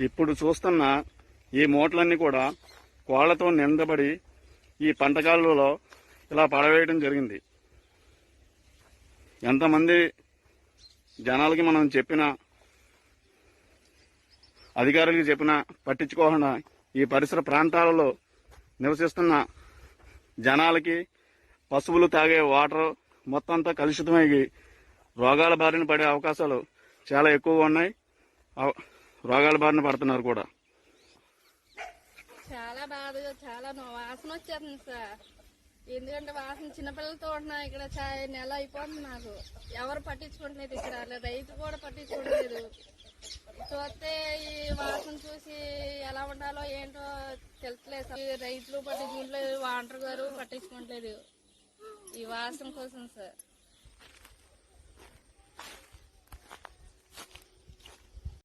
ఇప్పుడు చూస్తున్న ఈ మూటలన్నీ కూడా కోళ్ళతో నిందబడి ఈ పంటకాలలో ఇలా పడవేయడం జరిగింది. ఎంతమంది జనాలకి మనం చెప్పినా అధికారులకి చెప్పినా పట్టించుకోకుండా ఈ పరిసర ప్రాంతాలలో నివసిస్తున్న జనాలకి పశువులు తాగే వాటర్ మొత్తం అంతా కలుషితమై రోగాల బారిన పడే అవకాశాలు చాలా ఎక్కువగా ఉన్నాయి. అవ- రోగాల బారిన పడుతున్నారు కూడా. చాలా బాధగా చాలా వాసన వచ్చేస్తుంది సార్. ఎందుకంటే వాసన చిన్నపిల్లలతో ఉంటున్నా ఇక్కడ నెల అయిపోతుంది నాకు ఎవరు పట్టించుకోవట్లేదు ఇక్కడ రైతు కూడా పట్టించుకోవట్లేదు. చూస్తే ఈ వాసన చూసి ఎలా ఉండాలో ఏంటో తెలుసులేదు సార్. రైతులు పట్టించుకోవట్లేదు వాంటర్ గారు పట్టించుకోవట్లేదు ఈ వాసన కోసం సార్.